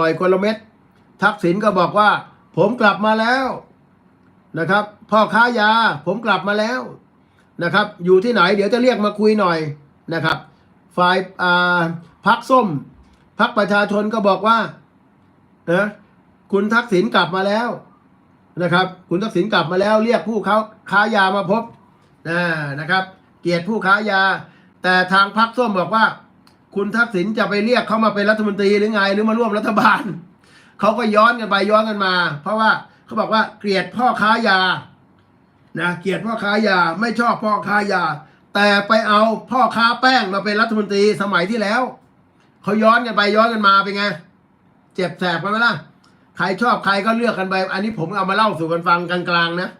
ปล่อยคนละเม็ดทักษิณก็บอกว่า ผมกลับมาแล้วนะครับ พ่อค้ายาผมกลับมาแล้วนะครับ อยู่ที่ไหนเดี๋ยวจะเรียกมาคุยหน่อยนะครับ ฝ่ายอ่าพักส้มพักประชาชนก็บอกว่านะคุณทักษิณกลับมาแล้วนะครับ คุณทักษิณกลับมาแล้ว เรียกผู้เขาค้ายามาพบนะนะครับ เกียรติผู้ค้ายา แต่ทางพักส้มบอกว่า คุณทักษิณจะไปเรียกเขามาเป็นรัฐมนตรีหรือไงหรือมาร่วมรัฐบาลเขาก็ย้อนกันไปย้อนกันมา เพราะว่าเขาบอกว่าเกลียดพ่อค้ายานะเกลียดพ่อค้ายาไม่ชอบพ่อค้ายา แต่ไปเอาพ่อค้าแป้งมาเป็นรัฐมนตรีสมัยที่แล้วเขาย้อนกันไปย้อนกันมาเป็นไง เจ็บแสบกันไหมล่ะใครชอบใครก็เลือกกันไป อันนี้ผมเอามาเล่าสู่กันฟังกลางๆนะ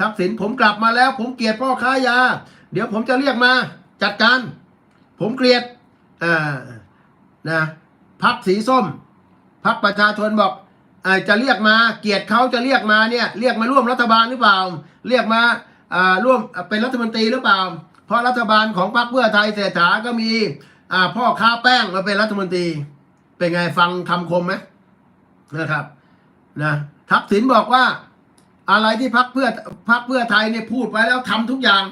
ทักษิณผมกลับมาแล้ว ผมเกลียดพ่อค้ายา เดี๋ยวผมจะเรียกมาจัดการ ผมเกลียด อ่านะพักสีส้มพักประชาชนบอกอาจะเรียกมาเกียรติเขาจะเรียกมาเนี่ยเรียกมาร่วมรัฐบาลหรือเปล่า เรียกมาอ่าร่วมเป็นรัฐมนตรีหรือเปล่า เพราะรัฐบาลของพรรคเพื่อไทยเศรษฐาก็มีพ่อค้าแป้งมาเป็นรัฐมนตรี เป็นไงฟังคำคมไหมนะครับนะทักษิณบอกว่าอะไรที่พักเพื่อพักเพื่อไทยเนี่ยพูดไว้แล้วทำทุกอย่าง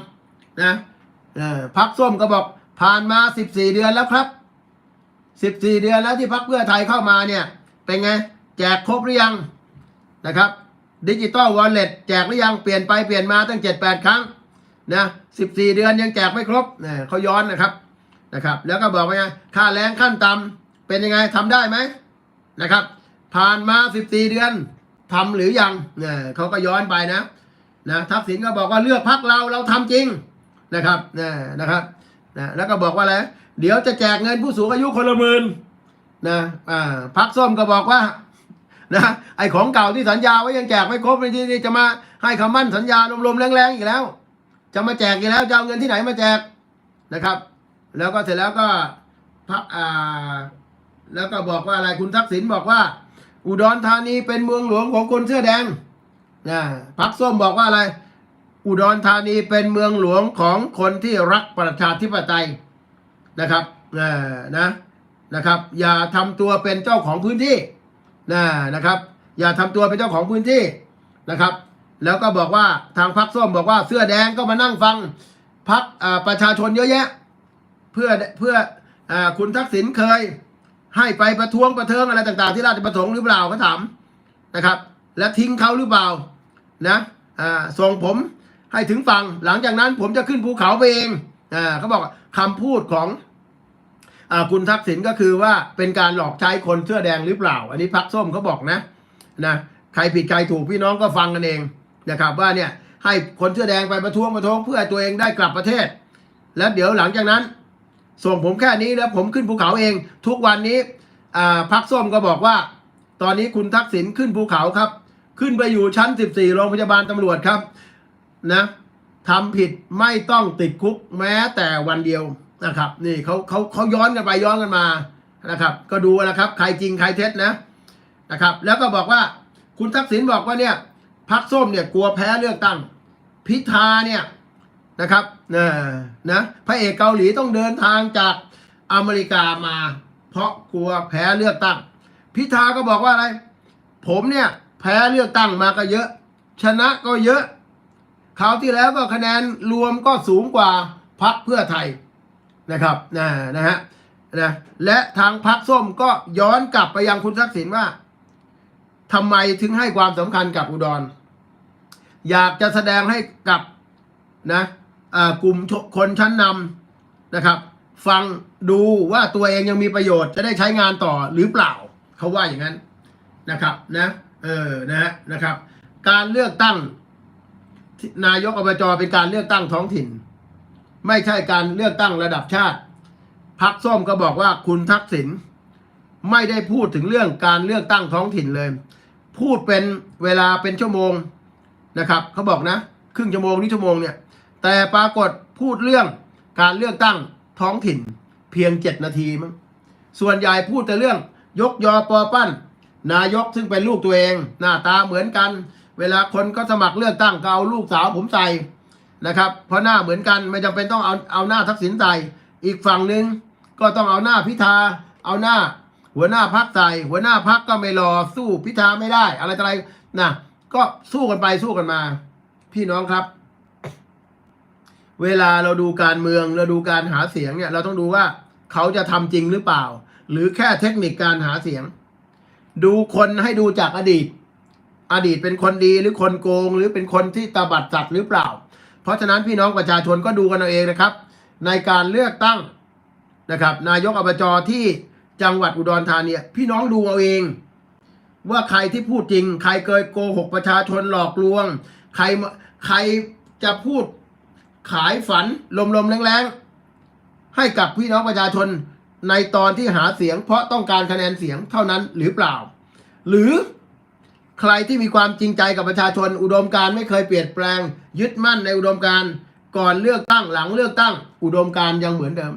นะพักส้มก็บอก ผ่านมาสิบสี่เดือนแล้วครับสิบสี่เดือนแล้วที่พักเพื่อไทยเข้ามาเนี่ย เป็นไง แจกครบหรือยังนะครับดิจิตอลวอลเล็ตแจกหรือยังเปลี่ยนไปเปลี่ยนมาตั้งเจ็ดแปดครั้งนะสิบสี่เดือนยังแจกไม่ครบเนี่ยเขาย้อนนะครับนะครับ แล้วก็บอกว่าไงค่าแรงขั้นต่ำเป็นยังไงทำได้ไหมนะครับ ผ่านมาสิบสี่เดือนทำหรือยังเนี่ยเขาก็ย้อนไปนะนะทักษิณก็บอกว่าเลือกพักเราเราทำจริงนะครับเนะนะครับ นะแล้วก็บอกว่าอะไรเดี๋ยวจะแจกเงินผู้สูงอายุคนละหมื่นนะอ่าพักส้มก็บอกว่านะไอของเก่าที่สัญญาไว้ยังแจกไม่ครบในที่นี่จะมาให้คำมั่นสัญญาลมๆแรงๆอีกแล้ว จะมาแจกอีกแล้วจะเอาเงินที่ไหนมาแจกนะครับ แล้วก็เสร็จแล้วก็พักอ่าแล้วก็บอกว่าอะไรคุณทักษิณบอกว่า อุดรธานีเป็นเมืองหลวงของคนเสื้อแดงนะพักส้มบอกว่าอะไร อุดรธานีเป็นเมืองหลวงของคนที่รักประชาธิปไตยนะครับนะนะครับ อย่าทำตัวเป็นเจ้าของพื้นที่นะนะครับ อย่าทำตัวเป็นเจ้าของพื้นที่นะครับ แล้วก็บอกว่าทางพักส้มบอกว่าเสื้อแดงก็มานั่งฟังพักประชาชนเยอะแยะ เพื่อเพื่ออคุณทักษิณเคย ให้ไปประท้วงประเทิงอะไรต่าง ๆ ที่ราชประสงค์หรือเปล่าเขาถามนะครับ และทิ้งเขาหรือเปล่านะอ่าส่งผม ให้ถึงฝั่งหลังจากนั้นผมจะขึ้นภูเขาไปเองอ่าเขาบอกคำพูดของอ่าคุณทักษิณก็คือว่าเป็นการหลอกใช้คนเสื้อแดงหรือเปล่า อันนี้พักส้มเขาบอกนะนะใครผิดใครถูกพี่น้องก็ฟังกันเองนะครับว่าเนี่ยให้คนเสื้อแดงไปประท้วงประท้วงเพื่อตัวเองได้กลับประเทศ แล้วเดี๋ยวหลังจากนั้น ส่งผมแค่นี้แล้วผมขึ้นภูเขาเอง ทุกวันนี้อ่าพักส้มก็บอกว่า ตอนนี้คุณทักษิณขึ้นภูเขาครับ ขึ้นไปอยู่ชั้น 14 โรงพยาบาลตำรวจครับ นะทำผิดไม่ต้องติดคุกแม้แต่วันเดียวนะครับ นี่เขาเขาเขาย้อนกันไปย้อนกันมานะครับ ก็ดูนะครับใครจริงใครเท็จนะนะครับ แล้วก็บอกว่าคุณทักษิณบอกว่าเนี่ยพักส้มเนี่ยกลัวแพ้เลือกตั้ง พิธาเนี่ยนะครับนะนะพระเอกเกาหลีต้องเดินทางจากอเมริกามา เพราะกลัวแพ้เลือกตั้ง พิธาก็บอกว่าอะไร ผมเนี่ยแพ้เลือกตั้งมาก็เยอะ ชนะก็เยอะ คราวที่แล้วก็คะแนนรวมก็สูงกว่าพักเพื่อไทยนะครับนะนะฮะนะและทางพักส้มก็ย้อนกลับไปยังคุณทักษิณว่าทำไมถึงให้ความสำคัญกับอุดร อยากจะแสดงให้กับนะอ่ากลุ่มคนชั้นนำนะครับ ฟังดูว่าตัวเองยังมีประโยชน์จะได้ใช้งานต่อหรือเปล่าเขาว่าอย่างนั้นนะครับนะเออนะนะครับ การเลือกตั้ง นายกอบจเป็นการเลือกตั้งท้องถิ่น ไม่ใช่การเลือกตั้งระดับชาติพักส้มก็บอกว่าคุณทักษิณไม่ได้พูดถึงเรื่องการเลือกตั้งท้องถิ่นเลย พูดเป็นเวลาเป็นชั่วโมงนะครับเขาบอกนะ ครึ่งชั่วโมงนี่ชั่วโมงเนี่ย แต่ปรากฏพูดเรื่องการเลือกตั้งท้องถิ่น เพียงเจ็ดนาทีมั้งส่วนใหญ่พูดแต่เรื่องยกยอปอปั้น นายกซึ่งเป็นลูกตัวเอง หน้าตาเหมือนกัน เวลาคนก็สมัครเลือกตั้งก็เอาลูกสาวผมใส่นะครับ เพราะหน้าเหมือนกันไม่จำเป็นต้องเอาเอาหน้าทักษิณใส่อีกฝั่งหนึ่งก็ต้องเอาหน้าพิธาเอาหน้า หัวหน้าพักใส่หัวหน้าพักก็ไม่รอสู้พิธาไม่ได้ อะไรต่ออะไรนะก็สู้กันไปสู้กันมา พี่น้องครับ เวลาเราดูการเมืองเราดูการหาเสียงเนี่ย เราต้องดูว่าเขาจะทำจริงหรือเปล่า หรือแค่เทคนิคการหาเสียง ดูคนให้ดูจากอดีต อดีตเป็นคนดีหรือคนโกง หรือเป็นคนที่ตาบัดสัตว์หรือเปล่า เพราะฉะนั้นพี่น้องประชาชนก็ดูกันเอาเองนะครับ ในการเลือกตั้งนะครับ นายกอบจที่จังหวัดอุดรธานีพี่น้องดูเอาเอง ว่าใครที่พูดจริง ใครเคยโกหกประชาชนหลอกลวง ใครใครจะพูดขายฝันลมๆแรงๆให้กับพี่น้องประชาชนในตอนที่หาเสียง เพราะต้องการคะแนนเสียงเท่านั้นหรือเปล่า หรือ ใครที่มีความจริงใจกับประชาชน อุดมการไม่เคยเปลี่ยนแปลง ยึดมั่นในอุดมการก่อนเลือกตั้งหลังเลือกตั้ง อุดมการยังเหมือนเดิม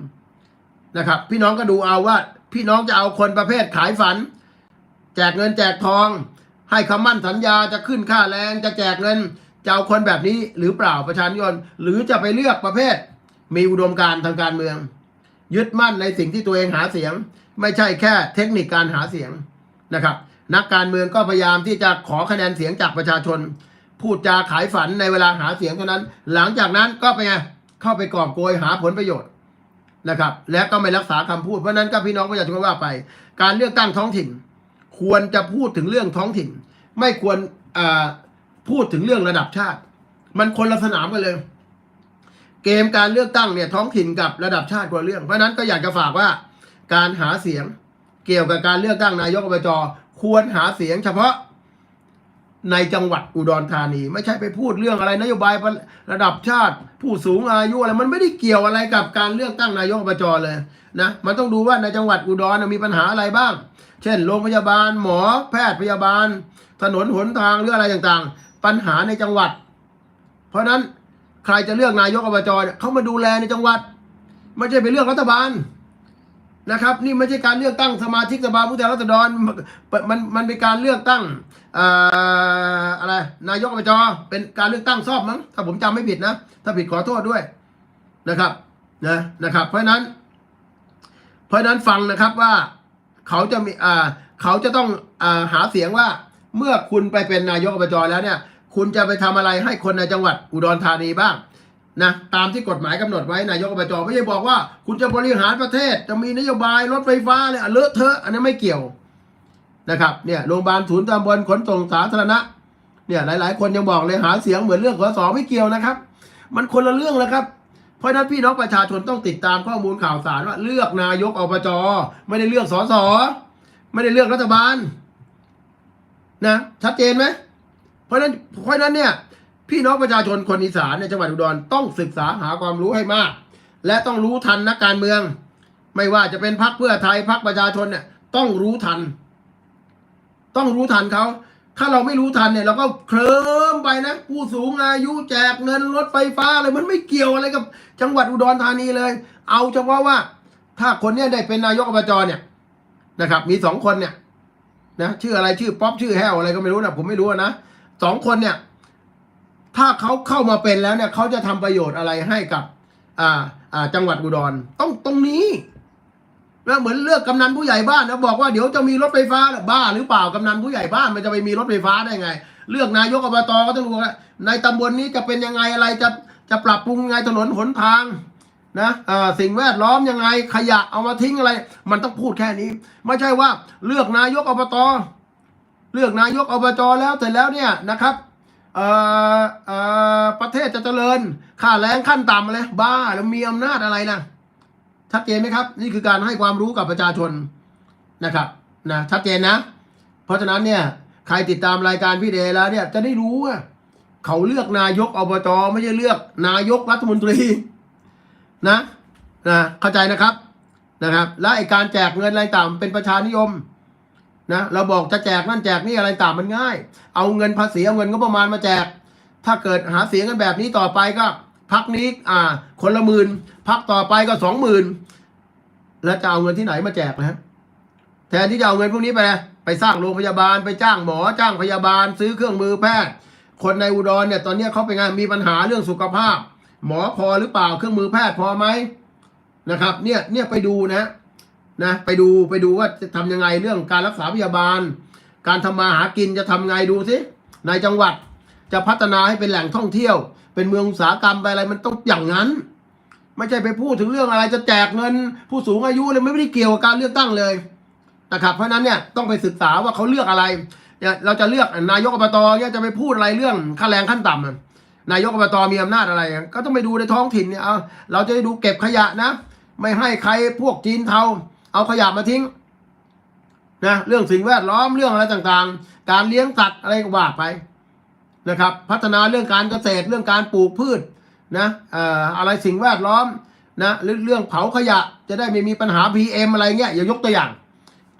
นะครับ พี่น้องก็ดูเอาว่า พี่น้องจะเอาคนประเภทขายฝัน แจกเงินแจกทอง ให้คำมั่นสัญญาจะขึ้นค่าแรงจะแจกเงินจะเอาคนแบบนี้หรือเปล่าประชาชนหรือจะไปเลือกประเภท มีอุดมการทางการเมือง ยึดมั่นในสิ่งที่ตัวเองหาเสียง ไม่ใช่แค่เทคนิคการหาเสียงนะครับ นักการเมืองก็พยายามที่จะขอคะแนนเสียงจากประชาชน พูดจาขายฝันในเวลาหาเสียงเท่านั้น หลังจากนั้นก็ไปไงเข้าไปกอบโกยหาผลประโยชน์นะครับ และก็ไม่รักษาคำพูดเพราะนั้นก็พี่น้องประชาชนว่าไป การเลือกตั้งท้องถิ่น ควรจะพูดถึงเรื่องท้องถิ่น ไม่ควรพูดถึงเรื่องระดับชาติ มันคนละสนามกันเลย เกมการเลือกตั้งเนี่ยท้องถิ่นกับระดับชาติคนละเรื่องเพราะนั้นก็อยากจะฝากว่า การหาเสียงเกี่ยวกับการเลือกตั้งนายกอบจ ควรหาเสียงเฉพาะในจังหวัดอุดรธานี ไม่ใช่ไปพูดเรื่องอะไรนโยบายระดับชาติ ผู้สูงอายุอะไรมันไม่ได้เกี่ยวอะไรกับการเลือกตั้งนายกอบจเลยนะมันต้องดูว่าในจังหวัดอุดรมีปัญหาอะไรบ้าง เช่น โรงพยาบาลหมอแพทย์พยาบาล ถนนหนทางหรืออะไรต่างๆ ปัญหาในจังหวัด เพราะฉะนั้นใครจะเลือกนายกอบจเนี่ยเขามาดูแลในจังหวัด ไม่ใช่ไปเลือกรัฐบาล นะครับนี่ไม่ใช่การเลือกตั้งสมาชิกสภาผู้แทนราษฎรมันมันเป็นการเลือกตั้งอะไรนายกอบจเป็นการเลือกตั้งซ่อมมั้งถ้าผมจำไม่ผิดนะถ้าผิดขอโทษด้วยนะครับนะนะครับ เพราะนั้น เพราะฉะนั้นฟังนะครับว่าเขาจะมีอ่าเขาจะต้องอ่าหาเสียงว่าเมื่อคุณไปเป็นนายกอบจแล้วเนี่ย คุณจะไปทำอะไรให้คนในจังหวัดอุดรธานีบ้าง นะตามที่กฎหมายกำหนดไว้นายกอบจไม่ใช่บอกว่า คุณจะบริหารประเทศจะมีนโยบายรถไฟฟ้าเลยอะเลอะเทอะอันนี้นไม่เกี่ยวนะครับเนี่ยโรงพยาบาลศูนย์ตำบลขนส่งสาธารณะเนี่ยหลาย ๆ คนยังบอกเลยหาเสียงเหมือนเรื่องขอสอไม่เกี่ยวนะครับ มันคนละเรื่องแล้วครับ เพราะนั้นพี่น้องประชาชนต้องติดตามข้อมูลข่าวสารว่าเลือกนายกอบจไม่ได้เลือกสสไม่ได้เลือกรัฐบาลนะชัดเจนไหมเพราะนั้นเพราะนั้นเนี่ย พี่น้องประชาชนคนอีสานในจังหวัดอุดรต้องศึกษาหาความรู้ให้มาก และต้องรู้ทันนักการเมือง ไม่ว่าจะเป็นพรรคเพื่อไทยพรรคประชาชนเนี่ยต้องรู้ทัน ต้องรู้ทันเขาถ้าเราไม่รู้ทันเนี่ยเราก็เคลิ้มไปนะผู้สูงอายุแจกเงินรถไฟฟ้าอะไรมันไม่เกี่ยวอะไรกับ จังหวัดอุดรธานีเลย เอาเฉพาะว่า ถ้าคนเนี้ยได้เป็นนายกอบจเนี่ยนะครับ มีสองคนเนี่ยนะชื่ออะไรชื่อป๊อปชื่อแฮวอะไรก็ไม่รู้นะผมไม่รู้นะสองคนเนี่ย ถ้าเขาเข้ามาเป็นแล้วเนี่ยเขาจะทำประโยชน์อะไรให้กับอ่าอ่าจังหวัดอุดรต้องตรงนี้นะเหมือนเลือกกำนันผู้ใหญ่บ้านนะบอกว่าเดี๋ยวจะมีรถไฟฟ้าบ้าหรือเปล่ากำนันผู้ใหญ่บ้านมันจะไปมีรถไฟฟ้าได้ไง เลือกนายกอบตก็ต้องดูว่าในตำบลนี้จะเป็นยังไงอะไรจะจะปรับปรุงยังไงถนนหนทางนะอ่าสิ่งแวดล้อมยังไงขยะเอามาทิ้งอะไร มันต้องพูดแค่นี้ ไม่ใช่ว่าเลือกนายกอบต เลือกนายกอบจแล้วเสร็จแล้วเนี่ยนะครับ เอ่อเอ่อประเทศจะเจริญค่าแรงขั้นต่ำเลยบ้าแล้วมีอำนาจอะไรนะชัดเจนไหมครับ นี่คือการให้ความรู้กับประชาชนนะครับนะชัดเจนนะ เพราะฉะนั้นเนี่ยใครติดตามรายการพี่เดแล้วเนี่ยจะได้รู้ว่าเขาเลือกนายกอบจไม่ใช่เลือก นายกรัฐมนตรีนะนะเข้าใจนะครับนะครับ และไอการแจกเงินอะไรต่างเป็นประชานิยม นะเราบอกจะแจกนั่นแจกนี่อะไรต่างมันง่าย เอาเงินภาษีเอาเงินก็ประมาณมาแจก ถ้าเกิดหาเสียงกันแบบนี้ต่อไปก็ พักนี้อ่า คนละหมื่นพักต่อไปก็สองหมื่นแล้วจะเอาเงินที่ไหนมาแจกนะแทนที่จะเอาเงินพวกนี้ไปนะไปสร้างโรงพยาบาลไปจ้างหมอจ้างพยาบาล ซื้อเครื่องมือแพทย์ คนในอุดรเนี่ยตอนนี้เขาเป็นไงมีปัญหาเรื่องสุขภาพ หมอพอหรือเปล่าเครื่องมือแพทย์พอไหมนะครับ เนี่ยเนี่ยไปดูนะ นะไปดูไปดูว่าจะทำยังไงเรื่องการรักษาพยาบาล การทำมาหากินจะทำไงดูสิในจังหวัดจะพัฒนาให้เป็นแหล่งท่องเที่ยว เป็นเมืองอุตสาหกรรมไปอะไรมันต้องอย่างนั้น ไม่ใช่ไปพูดถึงเรื่องอะไรจะแจกเงิน ผู้สูงอายุเลยไม่ได้เกี่ยวกับการเลือกตั้งเลยนะครับเพราะนั้นเนี่ยต้องไปศึกษาว่าเขาเลือกอะไร เราจะเลือกนายกอบตเนี่ยจะไปพูดอะไรเรื่องค่าแรงขั้นต่ำนายกอบตมีอำนาจอะไร ก็ต้องไปดูในท้องถิ่นเนี่ยเราจะดูเก็บขยะนะ ไม่ให้ใครพวกจีนเทา เอาขยะมาทิ้งนะเรื่องสิ่งแวดล้อมเรื่องอะไรต่างๆ การเลี้ยงสัตว์อะไรก็ว่าไปนะครับ พัฒนาเรื่องการเกษตรเรื่องการปลูกพืชนะเอ่ออะไรสิ่งแวดล้อมนะหรือเรื่องเผาขยะจะได้ไม่มีปัญหา PM อะไรเงี้ยอย่ายกตัวอย่าง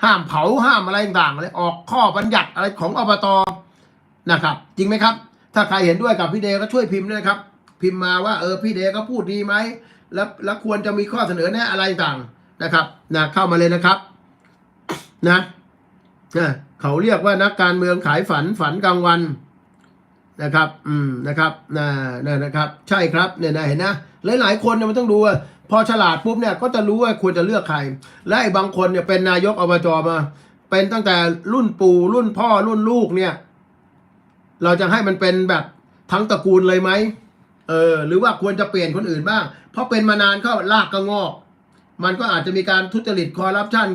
ห้ามเผาห้ามอะไรต่างๆอะไรออกข้อบัญญัติอะไรของอบตนะครับ จริงไหมครับ ถ้าใครเห็นด้วยกับพี่เดก็ช่วยพิมพ์ด้วยครับ พิมพ์มาว่าเออพี่เดก็พูดดีไหมแล้วแล้วควรจะมีข้อเสนอแนะอะไรต่าง นะครับนะเข้ามาเลยนะครับนะนะเขาเรียกว่านักการเมืองขายฝันฝันกลางวันนะครับ อืมนะครับนะนะนะครับ ใช่ครับเนี่ยนะเห็นนะหลายๆคนเนี่ยมันต้องดูว่าพอฉลาดปุ๊บเนี่ยก็จะรู้ว่าควรจะเลือกใคร และไอ้บางคนเนี่ยเป็นนายกอบจมา เป็นตั้งแต่รุ่นปู่รุ่นพ่อรุ่นลูกเนี่ย เราจะให้มันเป็นแบบทั้งตระกูลเลยไหมเออหรือว่าควรจะเปลี่ยนคนอื่นบ้าง เพราะเป็นมานานเข้าลากก็งอก มันก็อาจจะมีการทุจริตคอร์รัปชัน